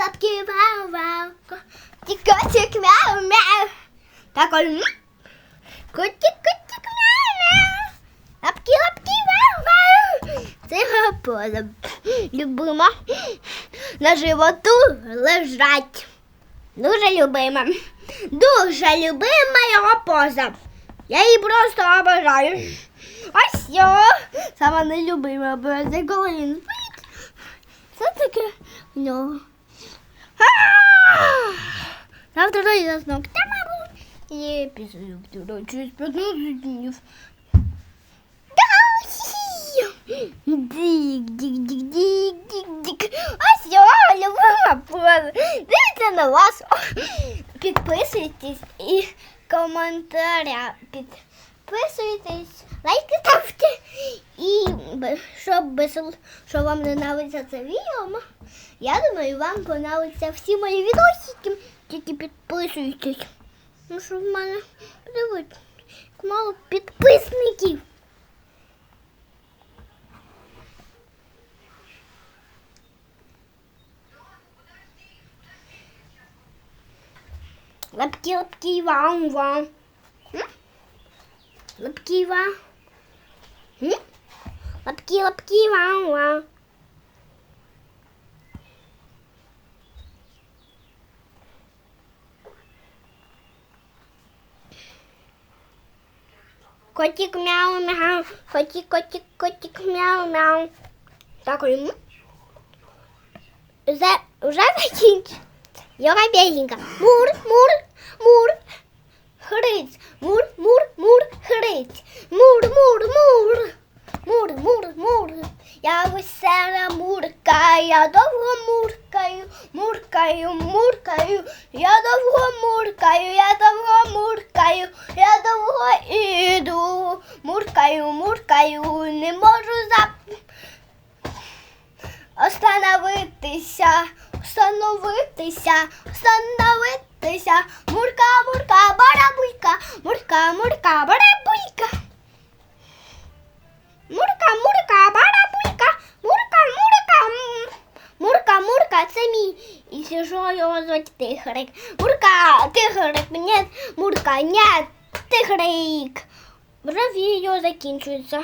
лапки, вау, вау. Котик, мяу, мяу. Так он. Котик, котик, мяу, мяу. Лапки, лапки, вау, вау. Це поза. Любима. На животу лежать. Дуже любима. Дуже любима його поза. Я її просто обожаю. Ось йо. Сама нелюбима поза, коли він спить. Що таке в нього? А! Заснув. Та, мабуть, і після через 15 днів. Да, хі-хі. Дик, дик, дик, дик, дик, дик. Ось йо, любима поза. Дивіться на вас. Підписуйтесь і коментаря підписуйтесь, лайки ставте. І щоб, щоб вам нравиться це відео, я думаю, вам понравиться всі мої відосики. Тільки підписуйтесь. Ну що в мене подивіться, мало підписників. Лапки, лапки, вау, вау. Лапки, вау. М? Лапки, лапки, вау, вау. Котик мяу мяу, котик, котик, котик мяу мяу. Так, м? Вже, вже закінчив. Йога песенка. Мур, мур, мур. Хриць. Мур, мур, мур, хриць. Мур, мур, Я весела мурка, я довго муркаю, муркаю, муркаю, я довго муркаю, я довго муркаю, я довго іду, муркаю, муркаю, не можу зап... Остановитися, остановитися, остановитися. Мурка, мурка, барабулька, мурка, мурка, барабулька. Що його звати тигрик. Мурка, тигрик, нет, мурка, нет, тигрик. Відео закінчується.